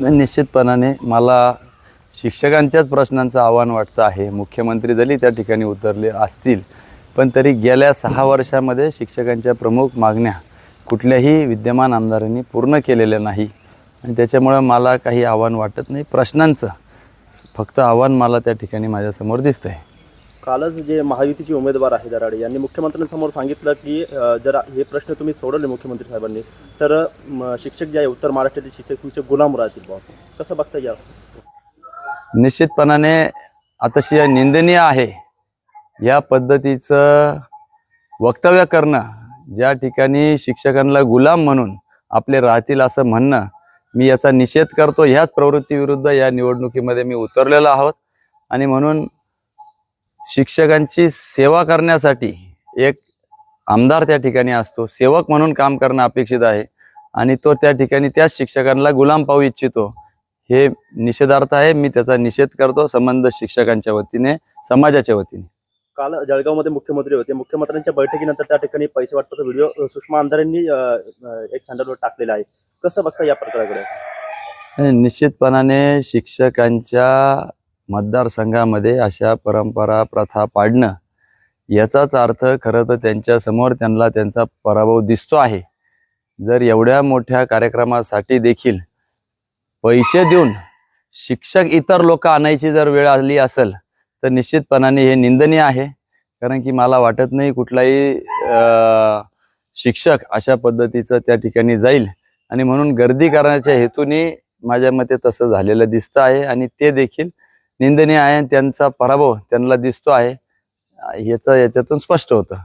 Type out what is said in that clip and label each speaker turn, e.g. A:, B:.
A: निश्चितपणाने मला शिक्षकांच्याच प्रश्नांचं आव्हान वाटतं आहे. मुख्यमंत्री जरी त्या ठिकाणी उतरले असतील पण तरी गेल्या सहा वर्षामध्ये शिक्षकांच्या प्रमुख मागण्या कुठल्याही विद्यमान आमदारांनी पूर्ण केलेल्या नाही. आणि त्याच्यामुळं मला काही आव्हान वाटत नाही. प्रश्नांचं फक्त आव्हान मला त्या ठिकाणी माझ्यासमोर दिसतं आहे
B: कालच जे महायुतीचे उमेदवार आहे दराडे यांनी मुख्यमंत्र्यांसमोर सांगितलं की जरा जर हे प्रश्न तुम्ही सोडवले मुख्यमंत्री साहेबांनी तर म, शिक्षक जे आहे उत्तर महाराष्ट्रातील शिक्षक तुमचे गुलाम राहतील बॉस कसं बघता या?
A: निश्चितपणाने अतिशय निंदनीय आहे. या पद्धतीचं वक्तव्य करणं ज्या ठिकाणी शिक्षकांना गुलाम म्हणून आपले राहतील असं म्हणणं मी याचा निषेध करतो. ह्याच प्रवृत्तीविरुद्ध या निवडणुकीमध्ये मी उतरलेलो आहोत. आणि म्हणून शिक्षकांची सेवा करण्यासाठी एक आमदार त्या ठिकाणी असतो. सेवक म्हणून काम करणं अपेक्षित आहे. आणि तो त्या ठिकाणी त्याच शिक्षकांना गुलाम पाहू इच्छितो. हे निषेधार्थ आहे. मी त्याचा निषेध करतो संबंध शिक्षकांच्या वतीने समाजाच्या वतीने.
B: काल जळगावमध्ये मुख्यमंत्री होते. मुख्यमंत्र्यांच्या बैठकीनंतर त्या ठिकाणी पैसे वाटपाचा व्हिडिओ सुषमा अ, एक सँडलवर टाकलेला आहे. कसं बघता या प्रकाराकडे?
A: निश्चितपणाने शिक्षकांच्या मतदारसंघामध्ये अशा परंपरा प्रथा पाडणं याचाच अर्थ खरं तर त्यांच्यासमोर त्यांना त्यांचा पराभव दिसतो आहे. जर एवढ्या मोठ्या कार्यक्रमासाठी देखील पैसे देऊन शिक्षक इतर लोक आणायची जर वेळ आली असेल तर निश्चितपणाने हे निंदनीय आहे. कारण की मला वाटत नाही कुठलाही शिक्षक अशा पद्धतीचं त्या ठिकाणी जाईल. आणि म्हणून गर्दी करण्याच्या हेतूने माझ्या मते तसं झालेलं दिसतं आहे. आणि ते देखील निंदनीय आहे आणि त्यांचा पराभव त्यांना दिसतो आहे. याचं याच्यातून स्पष्ट होतं.